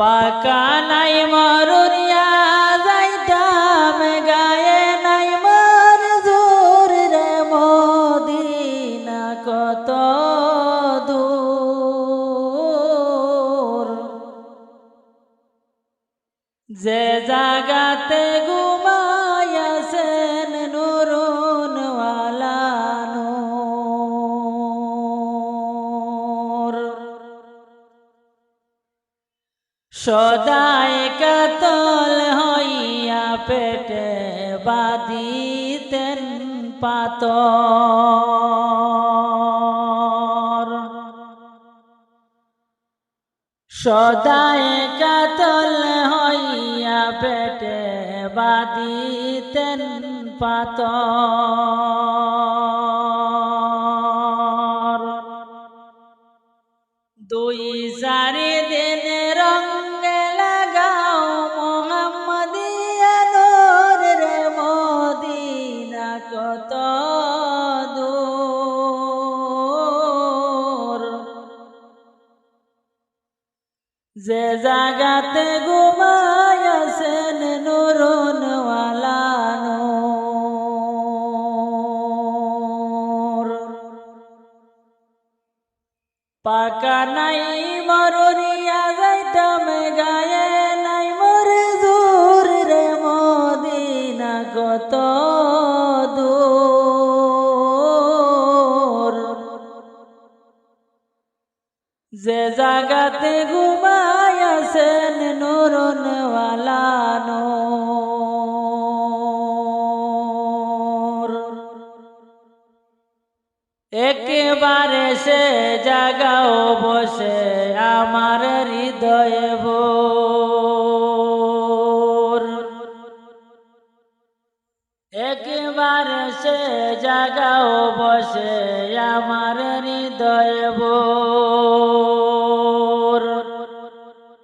পাকা নাই মরুরিয়া যাইতাম গায়ে নাই মর, জোর রে মদিনা কত দূর। যে জাগাতে ঘুমায়াছেন বাদিতেন পাতর সদায় কাতল হইয়া পেটে বাদিতেন পাতর দুই চারি যে জাগাতে ঘুমায়াছেন নুরুন ওয়ালা নূর পাকা নাই মরুরিয়া যাইতাম, গায়ে নাই মরে দূর রে মদিনা কত দূর। যে জাগাতে ঘুমায়াছেন একেবারে সে জাগাও বসে আমার হৃদয়ে ভোর। একেবারে সে জাগাও বসে আমার হৃদয়ে ভোর।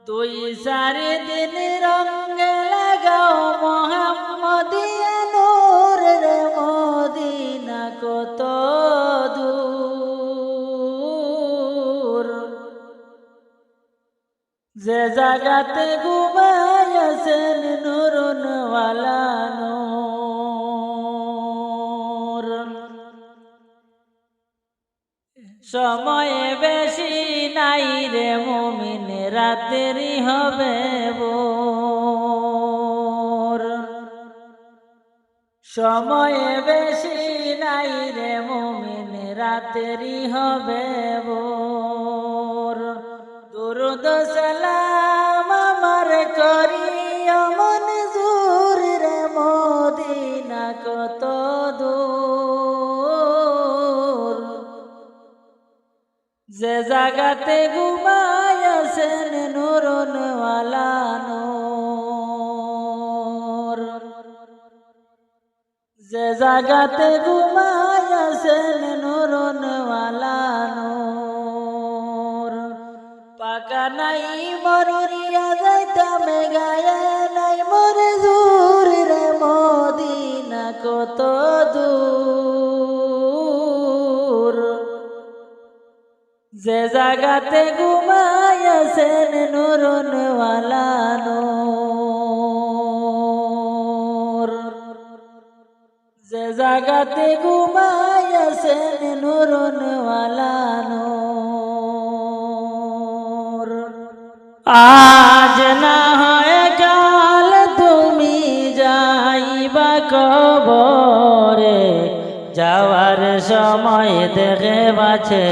দুই চারি দিন রঙ্গে লাগাও মোহাম্মদিয়া নূর রে মদিনা, কত যে জাগাতে ঘুমায়াছেন নুরুন ওয়ালা নূর সময়ে বেশি নাই রে মুমিন, রাতেরই হবে সময়ে বেশি নাই রে মুমিন, রাতেরই হবে দুরুদ সালাম আমার করি অমন জুর রে মদিনা কত দূর। যে জাগাতে ঘুমায়াছেন নুরন ওয়ালা নূর। যে জাগাতে নুরন ওয়ালা নূর। নাই নাই মদিনা যে জাগাতে ঘুমায়াছেন নুরন ওয়ালা নূর। যে জাগাতে ঘুমায়াছেন নুরন ওয়ালা নূর। আজ না হয় কাল তুমি যাইবা কবরে, যাওয়ার সময় দেখে বাছে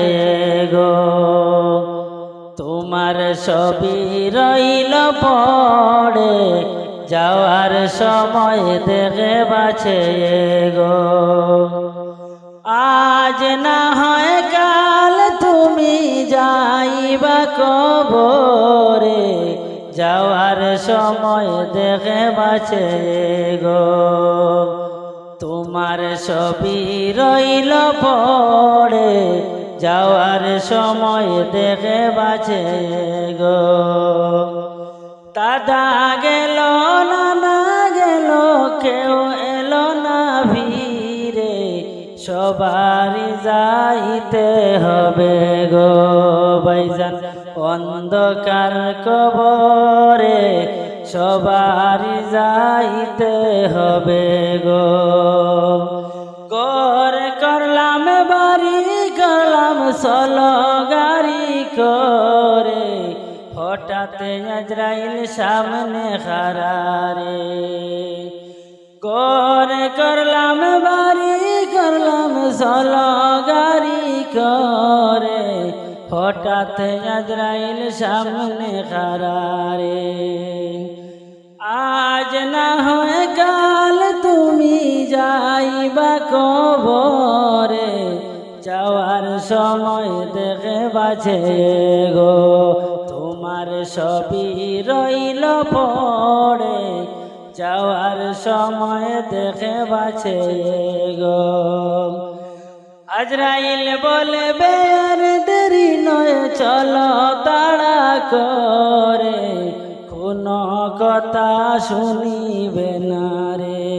গো। তোমার ছবি রইল পড়ে, যাওয়ার সময় দেখে বাছে গো। আজ না হয় কাল তুমি যাইবা কবরে যাওয়ার সময় দেখে বাছে গো। তোমার ছবি রইল পড়ে, যাওয়ার সময় দেখে বাছে গো। দাদা গেল, নানা গেল, কেউ এলো না ভিড়ে, সবারই যাইতে হবে গো বাইজান অন্ধকার কবরে সবারই যাইতে হবে গো। গর করলাম, বাড়ি করলাম সলো গাড়ি করে। হঠাৎ আজরাইল সামনে হারারে। গর করলাম, বাড়ি করলাম সলো গাড়ি করে। হঠাৎ আজরাইল সামনে হারারে আজ না হয় কাল তুমি যাইবা কবরে, যাওয়ার সময় দেখে বাছে গো, তোমার সবই রইল পড়ে যাওয়ার সময় দেখে বাছে গো। আজরাইল বলে বের দেরি নয়, চলো তাড়া করে। কোনো কথা শুনিবে না রে।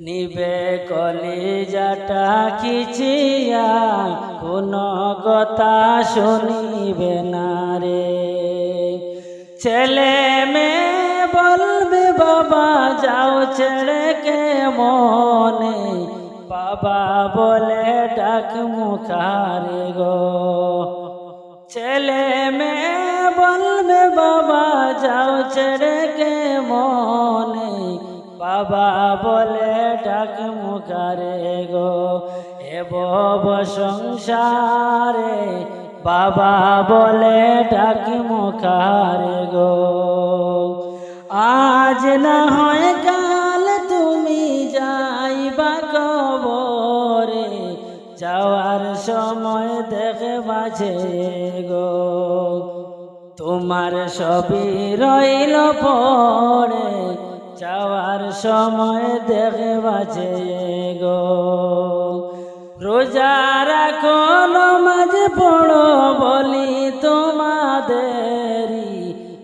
নিবে কলিজাটা খিচিয়া, কোনো কথা শুনিবে না রে। ছেলে মেয়ে বলবে, বাবা, যাও ছেড়ে কে মনে বাবা বলে ডাক মুখারে গো। ছেলে মেয়ে বলবে, বাবা, যাও ছেড়ে কে মনে। বাবা বলে ডাক মুখারে গো, এ বব সংসারে। বাবা বলে ডাক মুখারে গো, আজ না হয় যাওয়ার সময় দেখে বাজে গো। তোমার সবই রইল পড়ে যাওয়ার সময় দেখে বাজে গো। রোজা রাখো, নমাজ পড়ো বলি তোমাদেরই,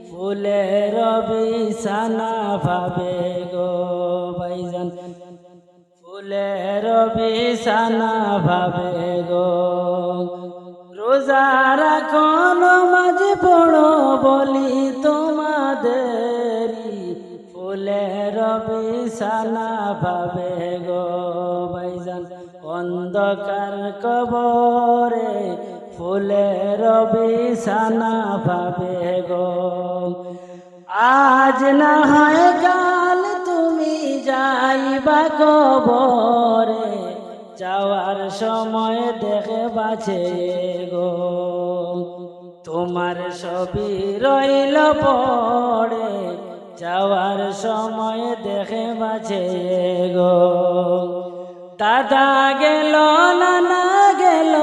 ফুলের বিছানা ভাবে গো। বিছানা ভাবে গো। রোজা রাখো নমাজ পড়ো বলি তোমাদেরই। ফুলের বিছানা ভাবে গো ভাইজান, অন্ধকার কবরে ফুলের বিছানা ভাবে গো। আজ না হয় তুমি যাইবা কবরে, যাওয়ার সময় দেখে বাছে গো। তোমার সবই রইল পড়ে, যাওয়ার সময় দেখে বাছে গো। দাদা গেল, নানা গেল,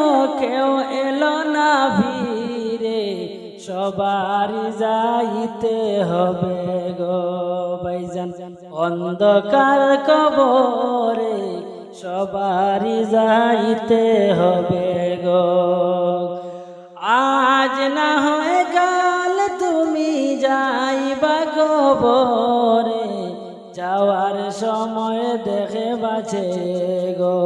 কেউ এলো না ভিড়ে সবারই যাইতে হবে গো, ভাইজান। অন্ধকার কবরে সবারই যাইতে হবে গো। আজ না হয় কাল তুমি যাইবা কবরে, যাওয়ার সময় দেখে বাছে গো।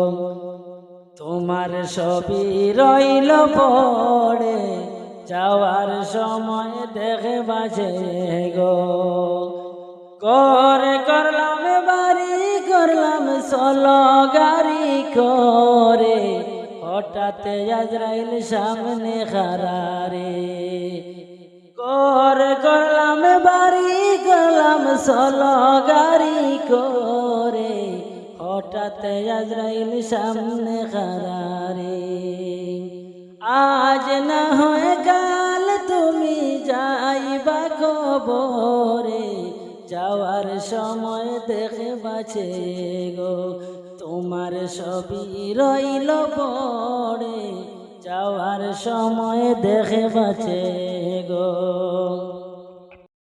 তোমার সবই রইল পড়ে, যাওয়ার সময় দেখে বাজে গো। করে করলাম, বাড়ি করলাম সলো গাড়ি করে। হঠাৎ আজরাইল সামনে খারারে করে করলাম, বাড়ি করলাম সলো গাড়ি করে। হঠাৎ আজরাইল সামনে খারারে আজ না হয় কাল তুমি যাইবা কবরে। যাওয়ার সময় দেখে বাছে গো। তোমার সবই রইল পড়ে যাওয়ার সময় দেখে বাছে গো।